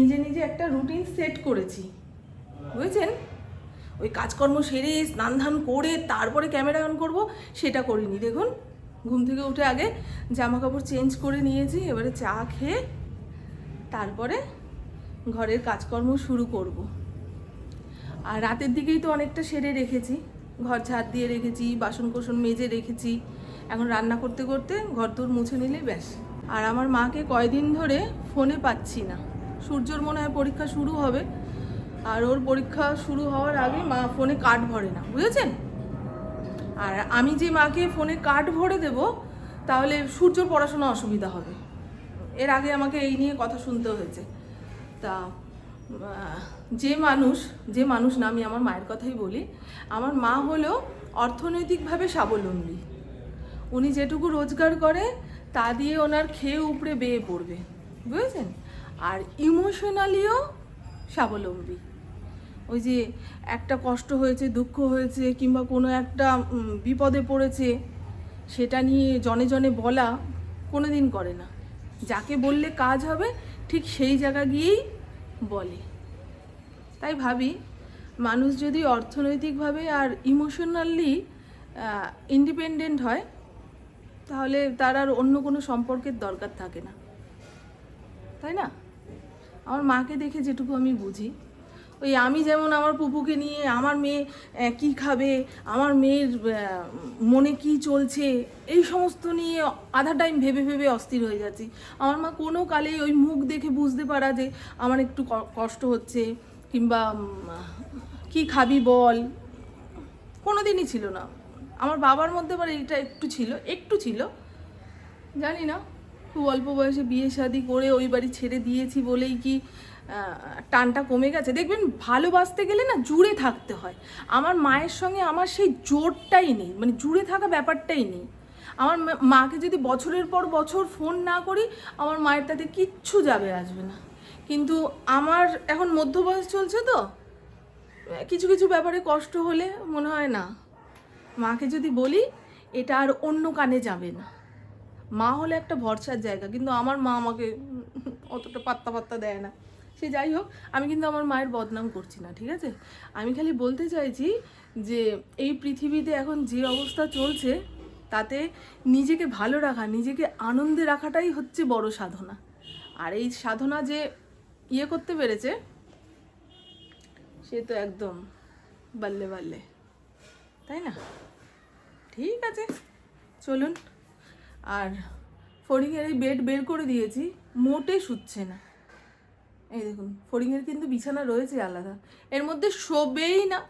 নিজে নিজে একটা রুটিন সেট করেছি। বুঝেছেন? ওই কাজকর্ম সেরে স্নান ধান করে তারপরে ক্যামেরা অন করব, সেটা করিনি। দেখুন, ঘুম থেকে উঠে আগে জামা কাপড় চেঞ্জ করে নিয়েছি, এবারে চা খেয়ে তারপরে ঘরের কাজকর্ম শুরু করব। আর রাতের দিকেই তো অনেকটা সেরে রেখেছি। ঘর ঝাড় দিয়ে রেখেছি বাসন কোসন মেজে রেখেছি। এখন রান্না করতে করতে ঘর দূর মুছে নিলেই ব্যাস। আর আমার মাকে কয়দিন ধরে ফোনে পাচ্ছি না। সূর্যর মনে হয় পরীক্ষা শুরু হবে। আর ওর পরীক্ষা শুরু হওয়ার আগে মা ফোনে কার্ড ভরে না, বুঝেছেন? আর আমি যে মাকে ফোনে কার্ড ভরে দেব, তাহলে সূর্যর পড়াশোনা অসুবিধা হবে। এর আগে আমাকে এই নিয়ে কথা শুনতে হয়েছে। তা যে মানুষ যে মানুষ না, আমি আমার মায়ের কথাই বলি, আমার মা হলো অর্থনৈতিকভাবে স্বাবলম্বী। উনি যেটুকু রোজগার করে, তা দিয়ে ওনার খেয়ে উপড়ে বেয়ে পড়বে, বুঝেছেন? আর ইমোশনালিও স্বাবলম্বী। ওই যে একটা কষ্ট হয়েছে, দুঃখ হয়েছে, কিংবা কোনো একটা বিপদে পড়েছে, সেটা নিয়ে জনে জনে বলা কোনো দিন করে না। যাকে বললে কাজ হবে, ঠিক সেই জায়গা গিয়েই বলে। তাই ভাবি, মানুষ যদি অর্থনৈতিকভাবে আর ইমোশনালি ইন্ডিপেন্ডেন্ট হয়, তাহলে তার আর অন্য কোনো সম্পর্কের দরকার থাকে না। তাই না? আমার মাকে দেখে যেটুকু আমি বুঝি। ওই আমি যেমন আমার পুপুকে নিয়ে, আমার মেয়ে কি খাবে, আমার মেয়ের মনে কি চলছে, এই সমস্ত নিয়ে আধা টাইম ভেবে ভেবে অস্থির হয়ে যাচ্ছি। আমার মা কোনো কালেই ওই মুখ দেখে বুঝতে পারা যে আমার একটু কষ্ট হচ্ছে কিংবা কি খাবি বল কোনো দিনই ছিল না। আমার বাবার মধ্যে আবার এইটা একটু ছিল একটু ছিল, জানি না। খুব অল্প বয়সে বিয়ে শাদি করে ওই বাড়ি ছেড়ে দিয়েছি বলেই কি টানটা কমে গেছে। দেখবেন ভালোবাসতে গেলে না জুড়ে থাকতে হয়। আমার মায়ের সঙ্গে আমার সেই জোরটাই নেই মানে জুড়ে থাকা ব্যাপারটাই নেই। আমার মাকে যদি বছরের পর বছর ফোন না করি, আমার মায়ের তাতে কিচ্ছু যাবে, আসবে না। কিন্তু আমার এখন মধ্য বয়স চলছে তো, কিছু কিছু ব্যাপারে কষ্ট হলে মনে হয় না। মাকে যদি বলি, এটা আর অন্য কানে যাবে না। মা হলে একটা ভরসার জায়গা, কিন্তু আমার মা আমাকে অতটা পাত্তা পাত্তা দেয় না। সে যাই হোক, আমি কিন্তু আমার মায়ের বদনাম করছি না, ঠিক আছে? আমি খালি বলতে চাইছি যে, এই পৃথিবীতে এখন যে অবস্থা চলছে, তাতে নিজেকে ভালো রাখা, নিজেকে আনন্দে রাখাটাই হচ্ছে বড় সাধনা। আর এই সাধনা যে ইয়ে করতে পেরেছে, সে তো একদম বাল্লে বাল্লে। তাই না? ঠিক আছে? চলুন। আর ফড়িংয়ের এই বেড বের করে দিয়েছি, মোটে শুচ্ছে না। এই দেখুন, ফড়িংয়ের কিন্তু বিছানা রয়েছে আলাদা। এর মধ্যে শোবেই না।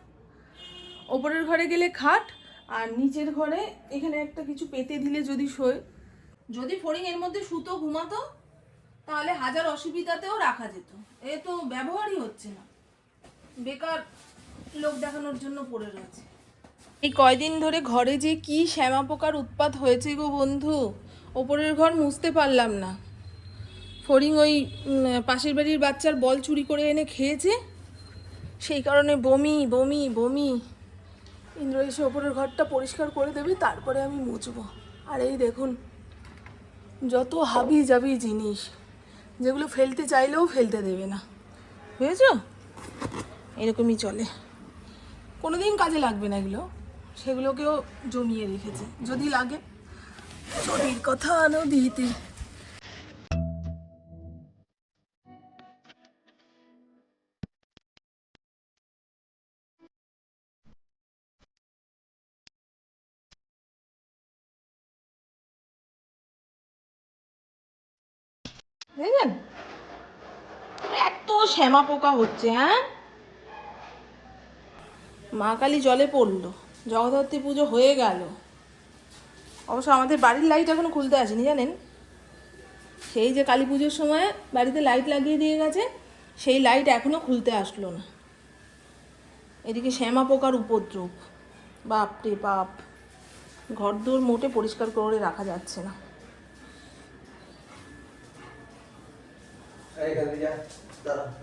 ওপরের ঘরে গেলে খাট, আর নিচের ঘরে এখানে একটা কিছু পেতে দিলে যদি শোয়। যদি ফড়িং এর মধ্যে সুতো ঘুমাতো, তাহলে হাজার অসুবিধাতেও রাখা যেত। এ তো ব্যবহারই হচ্ছে না। বেকার লোক দেখানোর জন্য পড়ে রয়েছে। এই কয়দিন ধরে ঘরে যে কি শ্যামা পোকার উৎপাত হয়েছে গো বন্ধু, ওপরের ঘর মুছতে পারলাম না। ফরিং ওই পাশের বাড়ির বাচ্চার বল চুরি করে এনে খেয়েছে? সেই কারণে বমি বমি বমি। ইন্দ্র এসে ওপরের ঘরটা পরিষ্কার করে দেবে, তারপরে আমি মুছবো। আর এই দেখুন, যত হাবি জাবি জিনিস, যেগুলো ফেলতে চাইলেও ফেলতে দেবে না। বুঝেছ? এরকমই চলে। কোনোদিন কাজে লাগবে না এগুলো। সেগুলোকেও জমিয়ে রেখেছে। যদি লাগে নদীর কথা নদীতে দেখেন এত শ্যামা পোকা হচ্ছে হ্যাঁ? মা কালী জলে পড়ল। জগদ্ধাত্রী পুজো হয়ে গেল। অবশ্য আমাদের বাড়ির লাইট এখনও খুলতে আসেনি, জানেন? সেই যে কালী পুজোর সময় বাড়িতে লাইট লাগিয়ে দিয়ে গেছে, সেই লাইট এখনও খুলতে আসলো না। এদিকে শ্যামা পোকার উপদ্রব। বাপ রে বাপ। ঘর দূর মোটে পরিষ্কার করে রাখা যাচ্ছে না। দাঁড়া।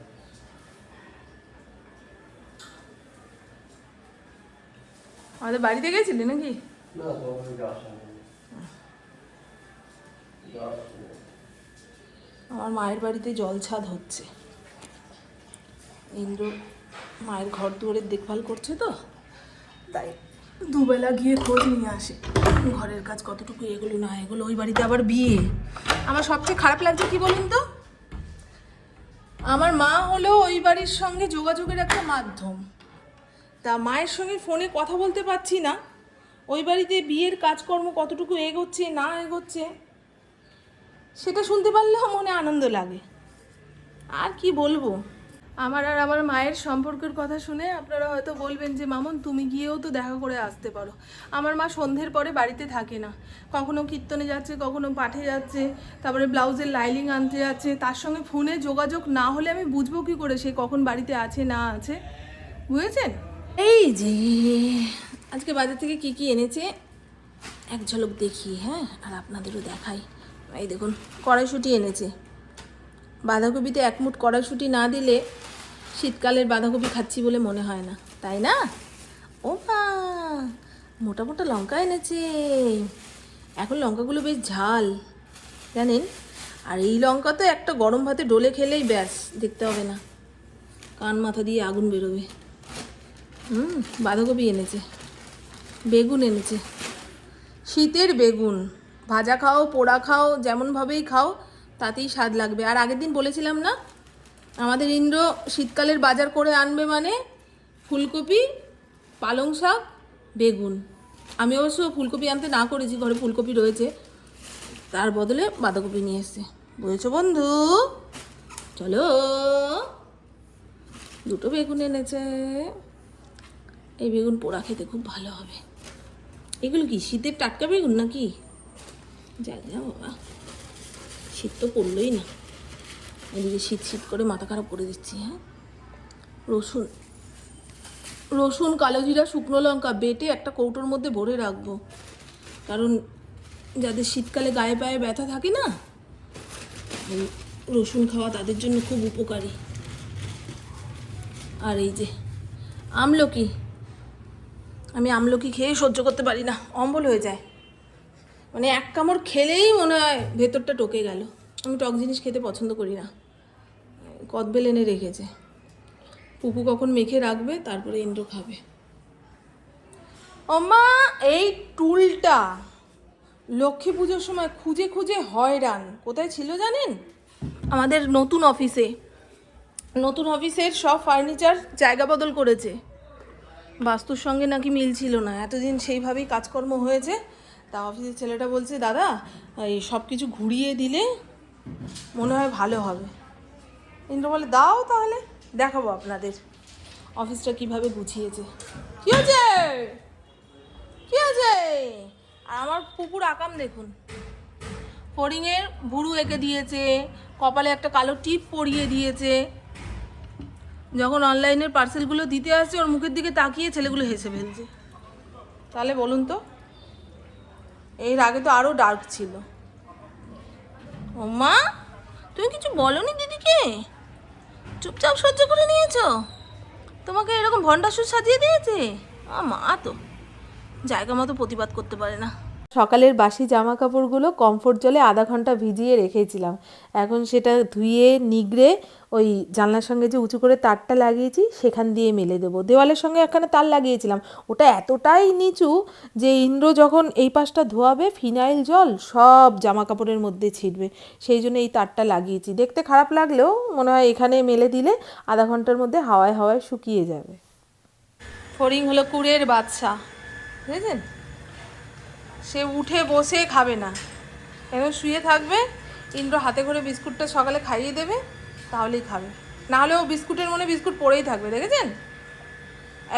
আমাদের বাড়িতে গেছিলি নাকি। আমার মায়ের বাড়িতে জল ছাদ হচ্ছে। ইন্দ্র মায়ের ঘর দুয়ারের দেখভাল করছে তো? তাই দুবেলা গিয়ে খোঁজ নিয়ে আসে। ঘরের কাজ কতটুকু এগুলো না এগুলো ওই বাড়িতে আবার বিয়ে। আমার সবচেয়ে খারাপ লাগছে কি বলুন তো? আমার মা হলো ওই বাড়ির সঙ্গে যোগাযোগের একটা মাধ্যম। তা মায়ের সঙ্গে ফোনে কথা বলতে পারছি না। ওই বাড়িতে বিয়ের কাজকর্ম কতটুকু এগোচ্ছে, না এগোচ্ছে, সেটা শুনতে পারলেও মনে আনন্দ লাগে। আর কি বলব? আমার আর আমার মায়ের সম্পর্কের কথা শুনে আপনারা হয়তো বলবেন যে, মামন, তুমি গিয়েও তো দেখা করে আসতে পারো। আমার মা সন্ধ্যের পরে বাড়িতে থাকে না। কখনো কীর্তনে যাচ্ছে, কখনো পাঠে যাচ্ছে, তারপরে ব্লাউজের লাইলিং আনতে যাচ্ছে। তার সঙ্গে ফোনে যোগাযোগ না হলে আমি বুঝব কি করে সে কখন বাড়িতে আছে, না আছে। বুঝেছেন? এই যে, আজকে বাজার থেকে কি কি এনেছে? এক ঝলক দেখি হ্যাঁ আর আপনাদেরও দেখাই। এই দেখুন, কড়াইশুঁটি এনেছে। বাঁধাকপিতে এক মুঠ কড়াইশুঁটি না দিলে শীতকালের বাঁধাকপি খাচ্ছি বলে মনে হয় না, তাই না? ও মা মোটা মোটা লঙ্কা এনেছে। এখন লঙ্কাগুলো বেশ ঝাল, জানেন? আর এই লঙ্কা তো একটা গরম ভাতে ডলে খেলেই ব্যাস, দেখতে হবে না। কান মাথা দিয়ে আগুন বেরোবে। হুম, বাঁধাকপি এনেছে। বেগুন এনেছে। শীতের বেগুন। ভাজা খাও, পোড়া খাও যেমনভাবেই খাও, তাতেই স্বাদ লাগবে। আর আগের দিন বলেছিলাম না, আমাদের ইন্দ্র শীতকালের বাজার করে আনবে মানে ফুলকপি, পালং শাক, বেগুন। আমি অবশ্য ফুলকপি আনতে না করেছি, ঘরে ফুলকপি রয়েছে। তার বদলে বাঁধাকপি নিয়ে এসছে। বুঝেছ বন্ধু? চলো। দুটো বেগুন এনেছে। এই বেগুন পোড়া খেতে খুব ভালো হবে। এগুলো কি, শীতের টাটকা বেগুন নাকি? জানি না বাবা। শীত তো পড়লোই না। এদিকে শীত শীত করে মাথা খারাপ করে দিচ্ছি হ্যাঁ? রসুন রসুন, কালো জিরা, শুকনো লঙ্কা বেটে একটা কৌটোর মধ্যে ভরে রাখব। কারণ যাদের শীতকালে গায়ে পায়ে ব্যথা থাকে না রসুন খাওয়া তাদের জন্য খুব উপকারী। আর এই যে, আমলকি আমি আমলকি খেয়ে সহ্য করতে পারি না, অম্বল হয়ে যায়। মানে এক কামড় খেলেই মনে হয় ভেতরটা টকে গেল। আমি টক জিনিস খেতে পছন্দ করি না। কদবেল এনে রেখেছে। পুকু কখন মেখে রাখবে, তারপরে ইন্দ্র খাবে। ওমা, এই টুলটা লক্ষ্মী পুজোর সময় খুঁজে খুঁজে হয়রান। কোথায় ছিল জানেন? আমাদের নতুন অফিসে। নতুন অফিসের সব ফার্নিচার জায়গা বদল করেছে। বাস্তুর সঙ্গে নাকি মিল ছিল না। এতদিন সেইভাবেই কাজকর্ম হয়েছে। তা অফিসের ছেলেটা বলছে, দাদা, এই সব কিছু ঘুরিয়ে দিলে মনে হয় ভালো হবে। ইন্দ্র বলে, দাও তাহলে, দেখাবো আপনাদের। অফিসটা কীভাবে গুছিয়েছে? কি হয়েছে? কি হয়েছে? আর আমার পুকুর আকাম দেখুন। ফড়িংয়ের ভুরু এঁকে দিয়েছে, কপালে একটা কালো টিপ পরিয়ে দিয়েছে যখন অনলাইনের পার্সেলগুলো দিতে আসছে, ওর মুখের দিকে তাকিয়ে ছেলেগুলো হেসে ফেলছে। তাহলে বলুন তো, এর আগে তো আরও ডার্ক ছিল। ও মা তুমি কিছু বলনি দিদিকে? চুপচাপ সহ্য করে নিয়েছো? তোমাকে এরকম ভণ্ডাসুর সাজিয়ে দিয়েছে? মা তো। জায়গা মতো প্রতিবাদ করতে পারে না। সকালের বাসি জামা কাপড়গুলো কমফোর্ট জলে আধা ঘণ্টা ভিজিয়ে রেখেছিলাম। এখন সেটা ধুয়ে, নিগড়ে ওই জানলার সঙ্গে যে উঁচু করে তারটা লাগিয়েছি, সেখান দিয়ে মেলে দেবো। দেওয়ালের সঙ্গে একখানে তার লাগিয়েছিলাম। ওটা এতটাই নিচু যে ইন্দ্র যখন এই পাশটা ধোয়াবে, ফিনাইল জল সব জামা কাপড়ের মধ্যে ছিটবে। সেই জন্য এই তারটা লাগিয়েছি। দেখতে খারাপ লাগলেও মনে হয় এখানে মেলে দিলে আধা ঘণ্টার মধ্যে হাওয়ায় হাওয়ায় শুকিয়ে যাবে। ফড়িং হলো কুড়ের বাচ্চা বুঝেছেন? সে উঠে বসে খাবে না। এবং শুয়ে থাকবে, ইন্দ্র হাতে করে বিস্কুটটা সকালে খাইয়ে দেবে, তাহলেই খাবে। না হলে ও বিস্কুটের মনে বিস্কুট পড়েই থাকবে, দেখেছেন?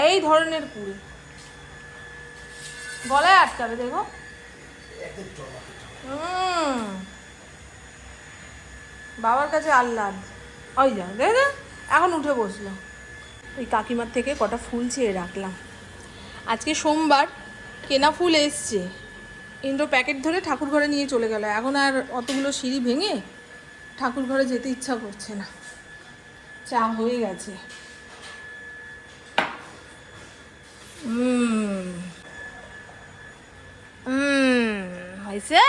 এই ধরনের কুড়ি গলায় আটকাবে, দেখো। বাবার কাছে আহ্লাদ। ওই যা দেখে এখন উঠে বসল। ওই কাকিমার থেকে কটা ফুল চেয়ে রাখলাম। আজকে সোমবার, কেনা ফুল এসছে। ইন্দ্র প্যাকেট ধরে ঠাকুর ঘরে নিয়ে চলে গেল। এখন আর অতগুলো সিঁড়ি ভেঙে ঠাকুর ঘরে যেতে ইচ্ছা করছে না। চা হয়ে গেছে। হয়েছে?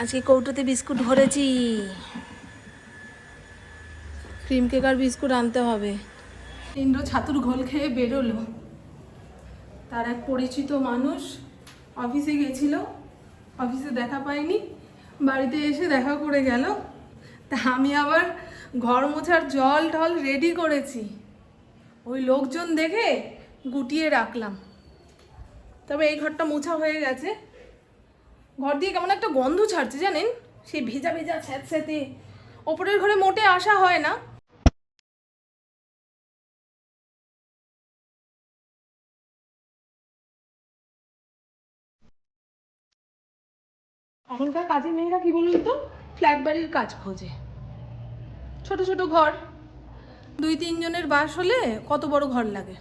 আজকে কৌটোতে বিস্কুট ভরেছি। ক্রিম কেক আর বিস্কুট আনতে হবে। ইন্দ্র ছাতুর ঘোল খেয়ে বেরোলো। তার এক পরিচিত মানুষ অফিসে গেছিল, অফিসে দেখা পাইনি, বাড়িতে এসে দেখা করে গেল। তা আমি আবার ঘর মোছার জল টল রেডি করেছি। ওই লোকজন দেখে গুটিয়ে রাখলাম। তবে এই ঘরটা মোছা হয়ে গেছে। ঘর দিয়ে কেমন একটা গন্ধ ছাড়ছে জানেন? সেই ভেজা ভেজা স্যাঁতস্যাঁতে। ওপরের ঘরে মোটে আসা হয় না। এখনকার কাজের মেয়েরা কি বলুন তো? ফ্ল্যাট বাড়ির কাজ খোঁজে। ছোট ছোট ঘর। দুই তিনজনের বাস হলে কত বড় ঘর লাগে।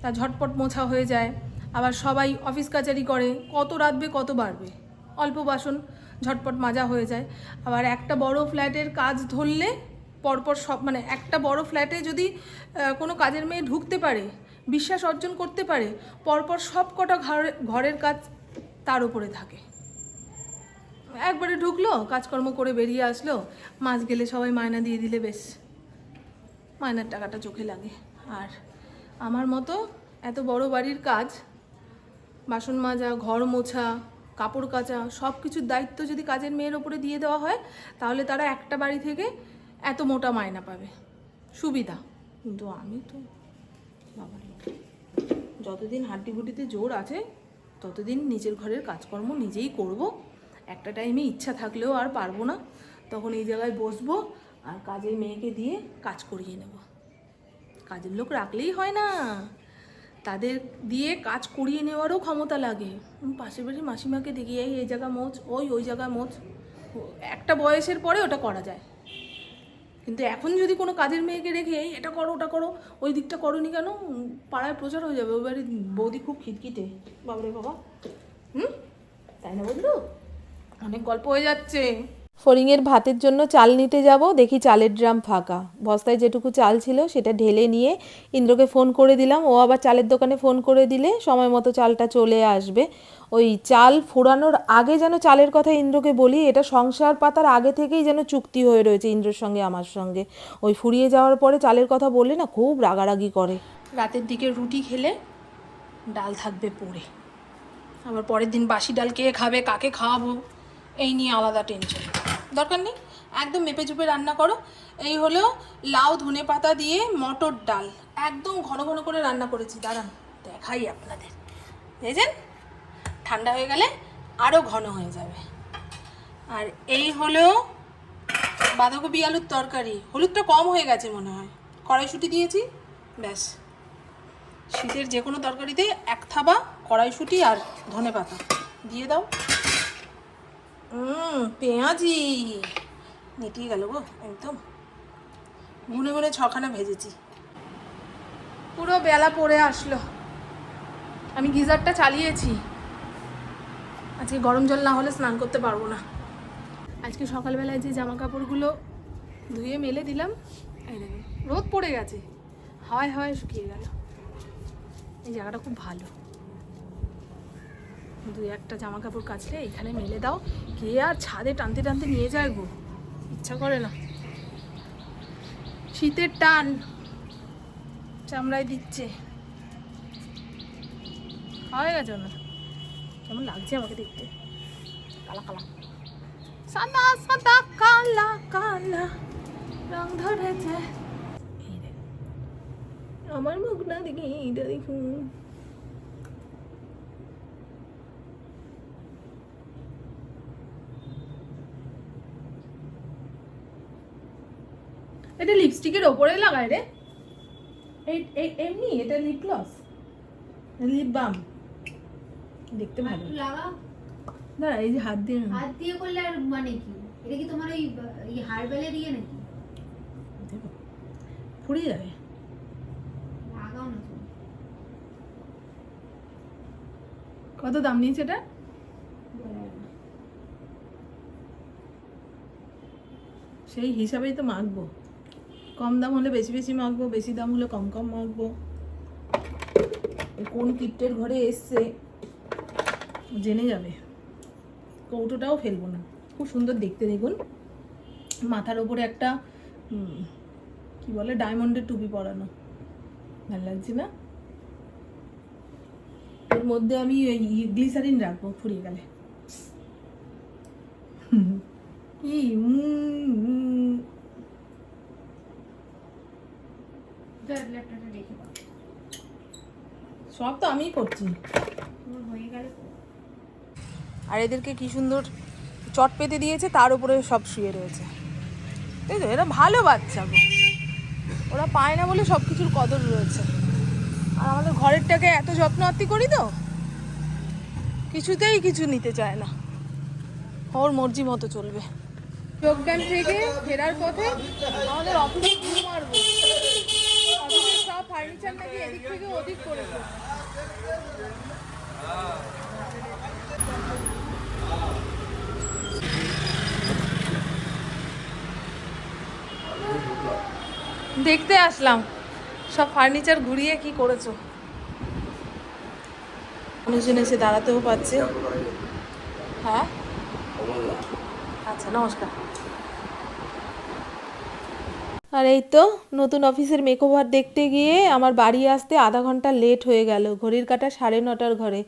তা ঝটপট মোছা হয়ে যায়। আবার সবাই অফিস কাচারি করে। কত রাঁধবে, কত বাড়বে। অল্প বাসন ঝটপট মাজা হয়ে যায়। আবার একটা বড় ফ্ল্যাটের কাজ ধরলে পরপর সব মানে একটা বড় ফ্ল্যাটে যদি কোনো কাজের মেয়ে ঢুকতে পারে, বিশ্বাস অর্জন করতে পারে, পরপর সব কটা ঘরে ঘরের কাজ তার উপরে থাকে। একবারে ঢুকলো, কাজকর্ম করে বেরিয়ে আসলো। মাস গেলে সবাই মায়না দিয়ে দিলে বেশ। মায়নার টাকাটা চোখে লাগে। আর আমার মতো এত বড় বাড়ির কাজ, বাসন মাজা, ঘর মোছা, কাপড় কাচা সব কিছুর দায়িত্ব যদি কাজের মেয়ের ওপরে দিয়ে দেওয়া হয়, তাহলে তারা একটা বাড়ি থেকে এত মোটা মায়না পাবে। সুবিধা। কিন্তু আমি তো বাবা যতদিন হাড্ডি গুটিতে জোর আছে, ততদিন নিজের ঘরের কাজকর্ম নিজেই করব। একটা টাইমে ইচ্ছা থাকলেও আর পারব না। তখন এই জায়গায় বসবো আর কাজের মেয়েকে দিয়ে কাজ করিয়ে নেব। কাজের লোক রাখলেই হয় না। তাদের দিয়ে কাজ করিয়ে নেওয়ারও ক্ষমতা লাগে। পাশের বাড়ির মাসিমাকে দেখি, এই এই জায়গা মোচ, ওই ওই জায়গা মোচ। একটা বয়সের পরে ওটা করা যায়। কিন্তু এখন যদি কোনো কাজের মেয়েকে রেখে এই, এটা করো, ওটা করো, ওই দিকটা করোনি কেন? পাড়ায় প্রচার হয়ে যাবে। ওই বাড়ির বৌদি খুব খিটখিটে। বাবরে বাবা। হুম? তাই না বন্ধু? অনেক গল্প হয়ে যাচ্ছে। ফড়িংয়ের ভাতের জন্য চাল নিতে যাব দেখি চালের ড্রাম ফাঁকা। বস্তায় যেটুকু চাল ছিল সেটা ঢেলে নিয়ে ইন্দ্রকে ফোন করে দিলাম। ও আবার চালের দোকানে ফোন করে দিলে সময় মতো চালটা চলে আসবে। ওই চাল ফোরানোর আগে যেন চালের কথা ইন্দ্রকে বলি এটা সংসার পাতার আগে থেকেই যেন চুক্তি হয়ে রয়েছে ইন্দ্রর সঙ্গে আমার সঙ্গে। ওই ফুরিয়ে যাওয়ার পরে চালের কথা বললে না খুব রাগারাগি করে। রাতের দিকে রুটি খেলে ডাল থাকবে পরে আবার পরের দিন বাসি ডাল কে খাবে কাকে খাওয়াবো? এই নিয়ে আলাদা টেনশন দরকার নেই, একদম মেপে চুপে রান্না করো। এই হলো লাউ ধনে পাতা দিয়ে মটর ডাল। একদম ঘন ঘন করে রান্না করেছি, দাঁড়ান, দেখাই আপনাদের। দেখেছেন? ঠান্ডা হয়ে গেলে আরও ঘন হয়ে যাবে। আর এই হলো বাঁধাকপি আলুর তরকারি। হলুদটা কম হয়ে গেছে মনে হয়। কড়াইশুঁটি দিয়েছি, ব্যাস। শীতের যে কোনো তরকারিতে এক থাবা কড়াইশুঁটি আর ধনে পাতা। দিয়ে দাও। হুম, পেঁয়াজি। নেটিয়ে গেল গো, একদম। গুনে গুনে ছখানা ভেজেছি। পুরো বেলা পড়ে আসলো। আমি গিজারটা চালিয়েছি। আজকে গরম জল না হলে স্নান করতে পারব না। আজকে সকালবেলায় যে জামা কাপড়গুলো ধুয়ে মেলে দিলাম, এই রোদ পড়ে গেছে। হাওয়ায় হাওয়ায় শুকিয়ে গেল। এই জায়গাটা খুব ভালো। দু একটা জামা কাপড় কাচলে এখানে মেলে দাও। কে আর ছাদে টানতে টানতে নিয়ে যায় গো? ইচ্ছা করে না। শীতের টান চামড়ায় দিচ্ছে। হয়ে গেছে না কেমন লাগছে আমাকে দেখতে? কালা কালা। সাদা সাদা, কালা কালা। রং ধরেছে। আমার মুখ না দেখি এইটা দেখুন এটা লিপস্টিকের ওপরে লাগায় রে। এমনি এটা লিপ গ্লস লিপ বাম দেখতে ভালো। লাগা দাঁড়া এই যে হাত দিয়ে হাত দিয়ে করলে আর মানে কি? এটা কি তোমার ওই এই হারবেলে দিয়ে নাকি? ফুরিয়ে যাবে। লাগাও না কত দাম নিয়েছে এটা। সেই হিসাবেই তো মাখবো। কম দাম হলে বেশি বেশি মাখবো, বেশি দাম হলে কম কম মাখবো। কোন কিপ্টের ঘরে এসছে, জেনে যাবে। কৌটোটাও ফেলব না। খুব সুন্দর দেখতে দেখুন। মাথার ওপরে একটা কি বলে ডায়মন্ডের টুপি পরানো। ভালো লাগছে না? এর মধ্যে আমি গ্লিসারিন রাখব ফুরিয়ে গেলে। কি ল্যাপটপটা রেখে দাও সব তো আমিই করছি। হয়ে গেলে। আর এদেরকে কি সুন্দর চট পেতে দিয়েছে তার উপরে সব শুয়ে রয়েছে। তাই তো এরা ভালো বাচ্চা গো। ওরা পায় না বলে সব কিছুর কদর রয়েছে। আর আমাদের ঘরেরটাকে এত যত্ন আত্তি করি তো কিছুতেই কিছু নিতে চায় না। ওর মর্জি মতো চলবে। যোগদান থেকে ফেরার পথে আমাদের অফিসে ঘুম মারবো। ফার্নিচার নাকি এদিক থেকে ওদিক করেছে দেখতে আসলাম। সব ফার্নিচার ঘুরিয়ে কি করেছ? মানুষজন এসে দাঁড়াতেও পাচ্ছে হ্যাঁ? আচ্ছা নমস্কার। আর এই তো নতুন অফিসের মেকওভার দেখতে গিয়ে আমার বাড়ি আসতে আধা ঘণ্টা লেট হয়ে গেল। ঘড়ির কাটা সাড়ে নটার ঘরে।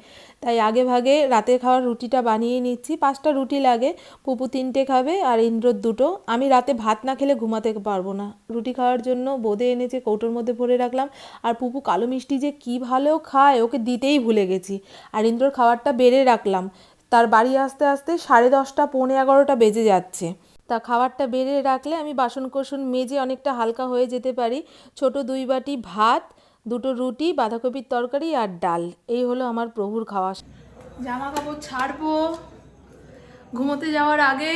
তাই আগে ভাগে রাতে খাওয়ার রুটিটা বানিয়ে নিচ্ছি। পাঁচটা রুটি লাগে, পুপু তিনটে খাবে আর ইন্দ্রর দুটো। আমি রাতে ভাত না খেলে ঘুমাতে পারব না। রুটি খাওয়ার জন্য বোঁদে এনেছে, কৌটোর মধ্যে ভরে রাখলাম। আর পুপু কালো মিষ্টি যে কী ভালো খায়, ওকে দিতেই ভুলে গেছি। আর ইন্দ্রর খাবারটা বেড়ে রাখলাম। তার বাড়ি আসতে আসতে সাড়ে দশটা, পৌনে এগারোটা বেজে যাচ্ছে। তা খাবারটা বেড়ে রাখলে আমি বাসন কোসন মেজে অনেকটা হালকা হয়ে যেতে পারি। ছোট দুই বাটি ভাত, দুটো রুটি, বাঁধাকপির তরকারি আর ডাল। এই হলো আমার প্রভুর খাওয়া। জামা কাপড় ছাড়বো। ঘুমোতে যাওয়ার আগে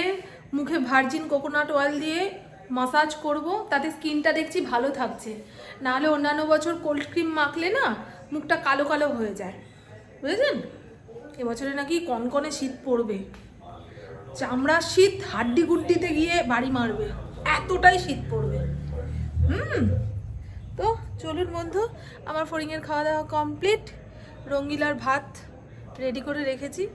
মুখে ভার্জিন কোকোনাট অয়েল দিয়ে মাসাজ করব। তাতে স্কিনটা দেখছি ভালো থাকছে। নাহলে অন্যান্য বছর কোল্ড ক্রিম মাখলে না, মুখটা কালো কালো হয়ে যায়। বুঝেছেন? এবছরে নাকি কনকনে শীত পড়বে। চামড়ার শীত হাড্ডি গুড্ডিতে গিয়ে বাড়ি মারবে। এতটাই শীত পড়বে। হুম। তো চলুন বন্ধু, আমার ফড়িংয়ের খাওয়া দাওয়া কমপ্লিট। রঙ্গিলার ভাত রেডি করে রেখেছি।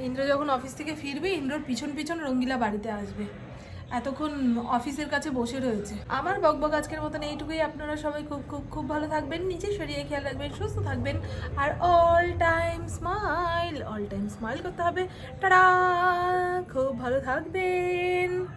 ইন্দ্র যখন অফিস থেকে ফিরবে, ইন্দ্রর পিছন পিছন রঙ্গিলা বাড়িতে আসবে। এতক্ষণ অফিসের কাছে বসে রয়েছে। আমার বকবক আজকের মতন এইটুকুই। আপনারা সবাই খুব খুব খুব ভালো থাকবেন নিজে শরীরে খেয়াল রাখবেন, সুস্থ থাকবেন, আর all time smile all time smile করতে হবে। টাটা! খুব ভালো থাকবেন।